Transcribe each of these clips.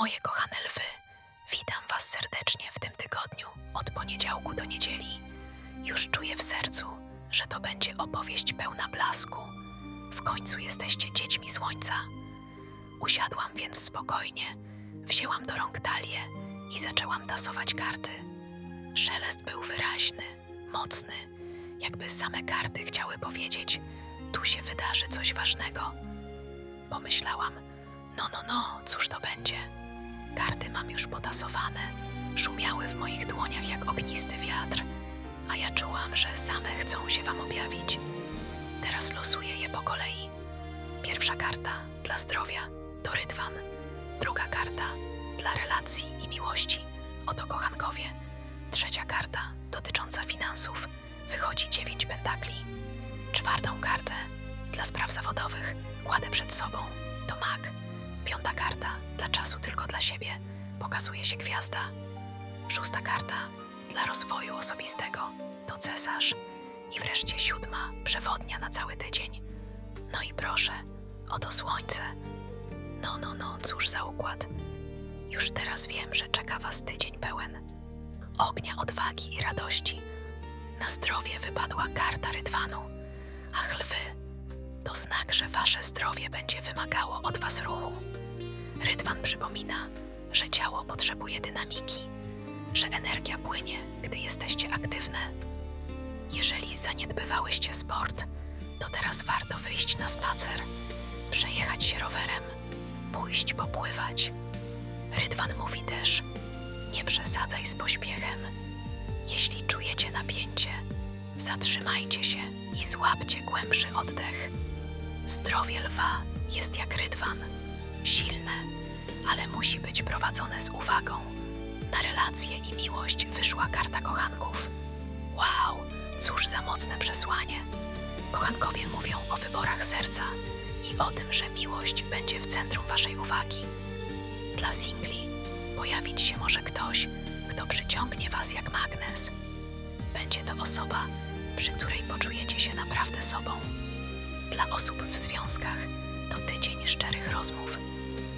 Moje kochane lwy, witam Was serdecznie w tym tygodniu, od poniedziałku do niedzieli. Już czuję w sercu, że to będzie opowieść pełna blasku. W końcu jesteście dziećmi słońca. Usiadłam więc spokojnie, wzięłam do rąk talię i zaczęłam tasować karty. Szelest był wyraźny, mocny, jakby same karty chciały powiedzieć: tu się wydarzy coś ważnego. Pomyślałam: no, no, no, cóż to będzie? Karty mam już potasowane, szumiały w moich dłoniach jak ognisty wiatr, a ja czułam, że same chcą się wam objawić. Teraz losuję je po kolei. Pierwsza karta dla zdrowia to rydwan, druga karta dla relacji i miłości oto kochankowie, trzecia karta dotycząca finansów. Wychodzi dziewięć pentakli, czwartą kartę dla spraw zawodowych. Kładę przed sobą to mak, piąta karta dla czasu tylko dla siebie pokazuje się gwiazda, szósta karta dla rozwoju osobistego to cesarz i wreszcie siódma przewodnia na cały tydzień. No i proszę, oto słońce. No, no, no, cóż za układ. Już teraz wiem, że czeka Was tydzień pełen ognia, odwagi i radości. Na zdrowie wypadła karta rydwanu. Ach, lwy, to znak, że Wasze zdrowie będzie wymagało od Was ruchu. Rydwan przypomina, że ciało potrzebuje dynamiki, że energia płynie, gdy jesteście aktywne. Jeżeli zaniedbywałyście sport, to teraz warto wyjść na spacer, przejechać się rowerem, pójść popływać. Rydwan mówi też: nie przesadzaj z pośpiechem. Jeśli czujecie napięcie, zatrzymajcie się i złapcie głębszy oddech. Zdrowie lwa jest jak rydwan, silne, ale musi być prowadzone z uwagą. Na relacje i miłość wyszła karta kochanków. Wow, cóż za mocne przesłanie. Kochankowie mówią o wyborach serca i o tym, że miłość będzie w centrum waszej uwagi. Dla singli pojawić się może ktoś, kto przyciągnie was jak magnes. Będzie to osoba, przy której poczujecie się naprawdę sobą. Dla osób w związkach to tydzień szczerych rozmów.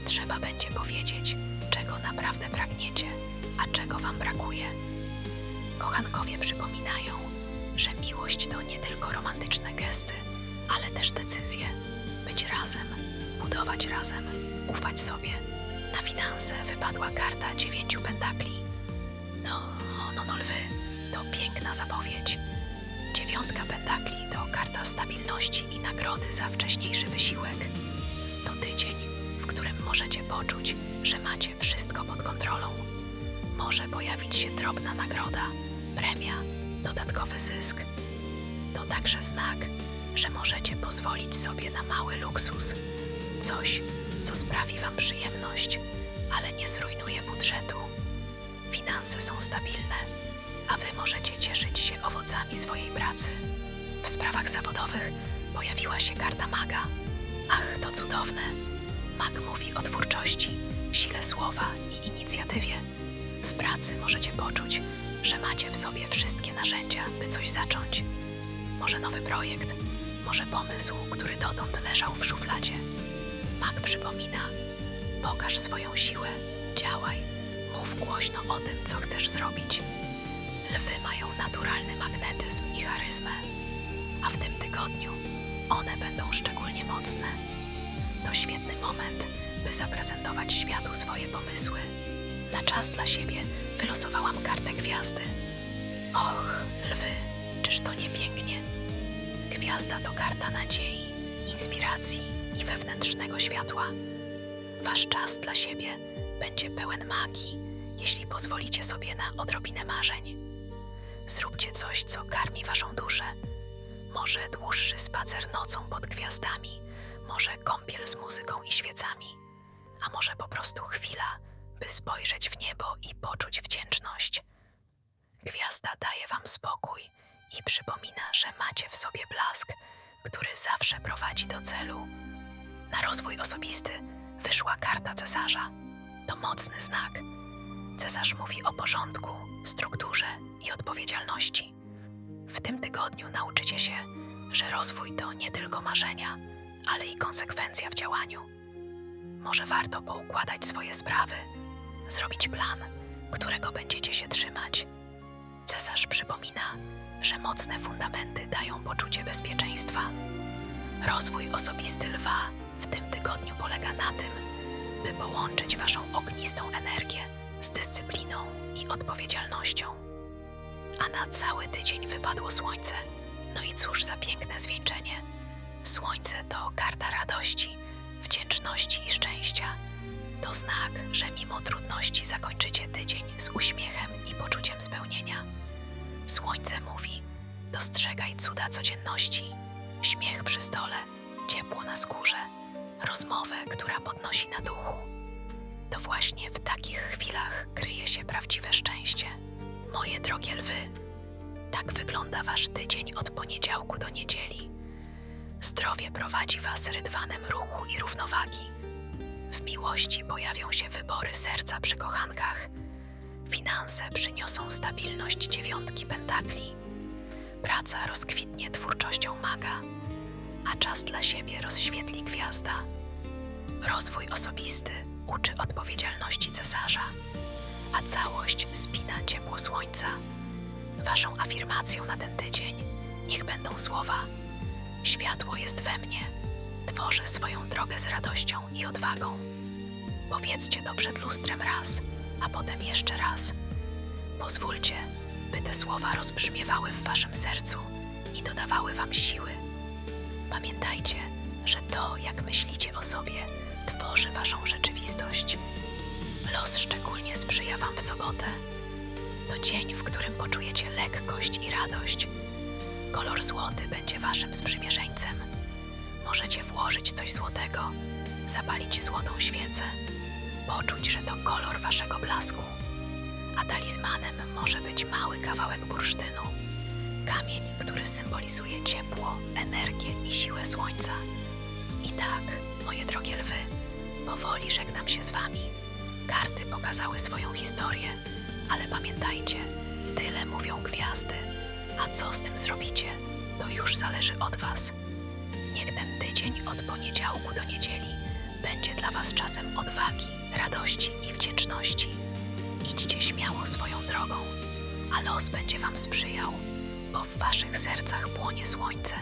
Trzeba będzie powiedzieć, czego naprawdę pragniecie, a czego wam brakuje. Kochankowie przypominają, że miłość to nie tylko romantyczne gesty, ale też decyzje. Być razem, budować razem, ufać sobie. Na finanse wypadła karta dziewięciu pentakli. No, no, no lwy, to piękna zapowiedź. Dziewiątka pentakli to karta stabilności i nagrody za wcześniejszy wysiłek. Możecie poczuć, że macie wszystko pod kontrolą. Może pojawić się drobna nagroda, premia, dodatkowy zysk. To także znak, że możecie pozwolić sobie na mały luksus. Coś, co sprawi Wam przyjemność, ale nie zrujnuje budżetu. Finanse są stabilne, a Wy możecie cieszyć się owocami swojej pracy. W sprawach zawodowych pojawiła się karta maga. Ach, to cudowne! Mag mówi o twórczości, sile słowa i inicjatywie. W pracy możecie poczuć, że macie w sobie wszystkie narzędzia, by coś zacząć. Może nowy projekt, może pomysł, który dotąd leżał w szufladzie. Mag przypomina: pokaż swoją siłę, działaj, mów głośno o tym, co chcesz zrobić. Lwy mają naturalny magnetyzm i charyzmę, a w tym tygodniu one będą szczególnie mocne. To świetny moment, by zaprezentować światu swoje pomysły. Na czas dla siebie wylosowałam kartę gwiazdy. Och, lwy, czyż to nie pięknie? Gwiazda to karta nadziei, inspiracji i wewnętrznego światła. Wasz czas dla siebie będzie pełen magii, jeśli pozwolicie sobie na odrobinę marzeń. Zróbcie coś, co karmi waszą duszę. Może dłuższy spacer nocą pod gwiazdami, może kąpiel z muzyką i świecami, a może po prostu chwila, by spojrzeć w niebo i poczuć wdzięczność. Gwiazda daje wam spokój i przypomina, że macie w sobie blask, który zawsze prowadzi do celu. Na rozwój osobisty wyszła karta cesarza. To mocny znak. Cesarz mówi o porządku, strukturze i odpowiedzialności. W tym tygodniu nauczycie się, że rozwój to nie tylko marzenia, ale i konsekwencja w działaniu. może warto poukładać swoje sprawy, zrobić plan, którego będziecie się trzymać. Cesarz przypomina, że mocne fundamenty dają poczucie bezpieczeństwa. Rozwój osobisty lwa w tym tygodniu polega na tym, by połączyć waszą ognistą energię z dyscypliną i odpowiedzialnością. A na cały tydzień wypadło słońce. No i cóż za piękne zwieńczenie. Słońce to karta radości, wdzięczności i szczęścia. To znak, że mimo trudności zakończycie tydzień z uśmiechem i poczuciem spełnienia. Słońce mówi: dostrzegaj cuda codzienności, śmiech przy stole, ciepło na skórze, rozmowę, która podnosi na duchu. To właśnie w takich chwilach kryje się prawdziwe szczęście. Moje drogie lwy, tak wygląda wasz tydzień od poniedziałku do niedzieli. Zdrowie prowadzi was rydwanem ruchu i równowagi. W miłości pojawią się wybory serca przy kochankach. Finanse przyniosą stabilność dziewiątki pentakli. Praca rozkwitnie twórczością maga, a czas dla siebie rozświetli gwiazda. Rozwój osobisty uczy odpowiedzialności cesarza, a całość spina ciepło słońca. Waszą afirmacją na ten tydzień niech będą słowa: Światło jest we mnie, tworzę swoją drogę z radością i odwagą. Powiedzcie to przed lustrem raz, a potem jeszcze raz. Pozwólcie, by te słowa rozbrzmiewały w waszym sercu i dodawały wam siły. Pamiętajcie, że to, jak myślicie o sobie, tworzy waszą rzeczywistość. Los szczególnie sprzyja wam w sobotę. To dzień, w którym poczujecie lekkość i radość. Kolor złoty będzie waszym sprzymierzeńcem. Możecie włożyć coś złotego, zapalić złotą świecę, poczuć, że to kolor waszego blasku. A talizmanem może być mały kawałek bursztynu, kamień, który symbolizuje ciepło, energię i siłę słońca. I tak, moje drogie lwy, powoli żegnam się z wami. Karty pokazały swoją historię, ale pamiętajcie, tyle mówią gwiazdy, a co z tym zrobicie, to już zależy od was. Niech ten tydzień od poniedziałku do niedzieli będzie dla was czasem odwagi, radości i wdzięczności. Idźcie śmiało swoją drogą, a los będzie wam sprzyjał, bo w waszych sercach płonie słońce